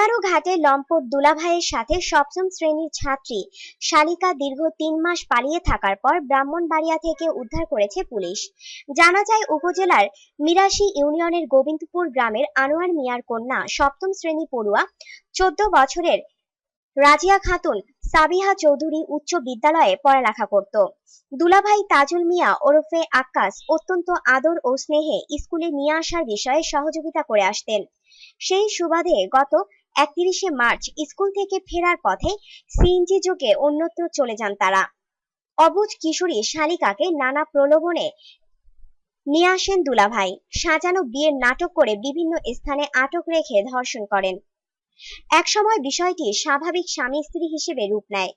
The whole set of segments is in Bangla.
চুনারু ঘাটে লম্পট দুলাভাইয়ের সাথে সপ্তম শ্রেণির ছাত্রী শালিকা দীর্ঘ তিন মাস পালিয়ে থাকার পর ব্রাহ্মণবাড়িয়া থেকে উদ্ধার করেছে পুলিশ। জানা যায়, উপজেলার মিরাশি ইউনিয়নের গোবিন্দপুর গ্রামের আনোয়ার মিয়ার কন্যা সপ্তম শ্রেণি পড়ুয়া, চোদ্দ বছরের রাজিয়া খাতুন সাবিহা চৌধুরী উচ্চ বিদ্যালয়ে পড়ালেখা করত। দুলাভাই তাজুল মিয়া ওরফে আক্কাস অত্যন্ত আদর ও স্নেহে স্কুলে নিয়ে আসার বিষয়ে সহযোগিতা করে আসতেন। সেই সুবাদে গত একত্রিশে মার্চ স্কুল থেকে ফেরার পথে সিএনজি যোগে অন্যত্র চলে যান তারা। অবুজ কিশোরী শালিকাকে নানা প্রলোভনে নিয়ে আসেন দুলাভাই। সাজানো বিয়ের নাটক করে বিভিন্ন স্থানে আটক রেখে ধর্ষণ করেন। একসময় বিষয়টি স্বাভাবিক স্বামী স্ত্রী হিসেবে রূপ নেয়।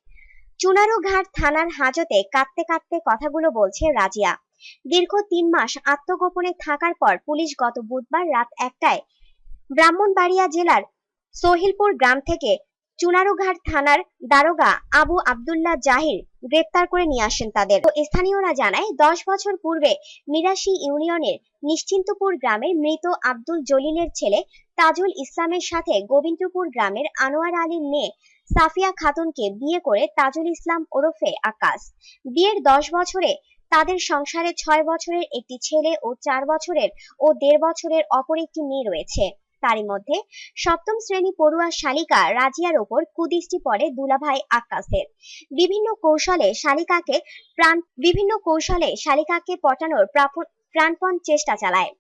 চুনারুঘাট থানার হাজতে কাঁদতে কাঁদতে কথাগুলো বলছে রাজিয়া। দীর্ঘ তিন মাস আত্মগোপনে থাকার পর পুলিশ গত বুধবার রাত একটায় ব্রাহ্মণবাড়িয়া জেলার সোহিলপুর গ্রাম থেকে চুনারুঘাট থানার দারোগা আবু আবদুল্লাহ জাহির গ্রেপ্তার করে নিয়ে আসেন তাদের। স্থানীয়রা জানায়, দশ বছর পূর্বে মিরাশি ইউনিয়নের নিশ্চিন্তপুর গ্রামের মৃত আব্দুল জলিলের ছেলে তাজুল ইসলামের সাথে গোবিন্দপুর গ্রামের আনোয়ার আলীর মেয়ে সাফিয়া খাতুনকে বিয়ে করে তাজুল ইসলাম ওরফে আকাশ। বিয়ের দশ বছরে তাদের সংসারে ছয় বছরের একটি ছেলে ও চার বছরের ও দেড় বছরের অপর একটি মেয়ে রয়েছে। তারই মধ্যে সপ্তম শ্রেণি পড়ুয়া শালিকা রাজিয়ার ওপর কুদৃষ্টি পড়ে দুলাভাই আকাশের বিভিন্ন কৌশলে শালিকাকে প্রাণ, বিভিন্ন কৌশলে শালিকাকে পটানোর প্রাণপণ চেষ্টা চালায়।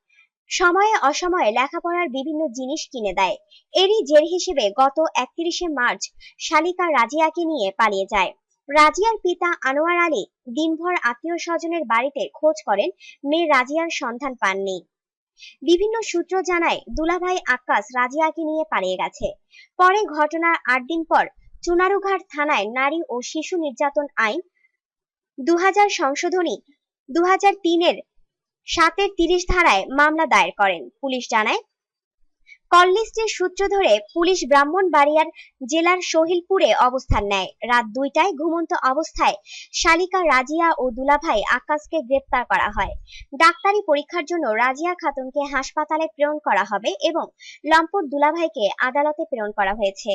সময়ে অসময়ে লেখাপড়ার বিভিন্ন জিনিস কিনে দেয়। এরই জের হিসেবে গত একত্রিশে মার্চ শালিকা রাজিয়াকে নিয়ে পালিয়ে যায়। রাজিয়ার পিতা আনোয়ার আলী দিনভর আত্মীয় স্বজনের বাড়িতে খোঁজ করেন, মেয়ে রাজিয়ার সন্ধান পাননি। বিভিন্ন সূত্র জানায়, দুলাভাই আকাশ রাজিয়াকে নিয়ে পালিয়ে গেছে। পরে ঘটনার আট দিন পর চুনারুঘাট থানায় নারী ও শিশু নির্যাতন আইন দু সংশোধনী দু হাজার তিনের সাতের তিরিশ ধারায় মামলা দায়ের করেন। পুলিশ জানায় কললিস্টের সূত্র ধরে পুলিশ ব্রাহ্মণবাড়িয়ার জেলার সহিলপুরে অবস্থান নেয়। রাত দুইটায় ঘুমন্ত অবস্থায় শালিকা রাজিয়া ও দুলাভাই আকাশকে গ্রেপ্তার করা হয়। ডাক্তারি পরীক্ষার জন্য রাজিয়া খাতুনকে হাসপাতালে প্রেরণ করা হবে এবং লম্পট দুলাভাইকে আদালতে প্রেরণ করা হয়েছে।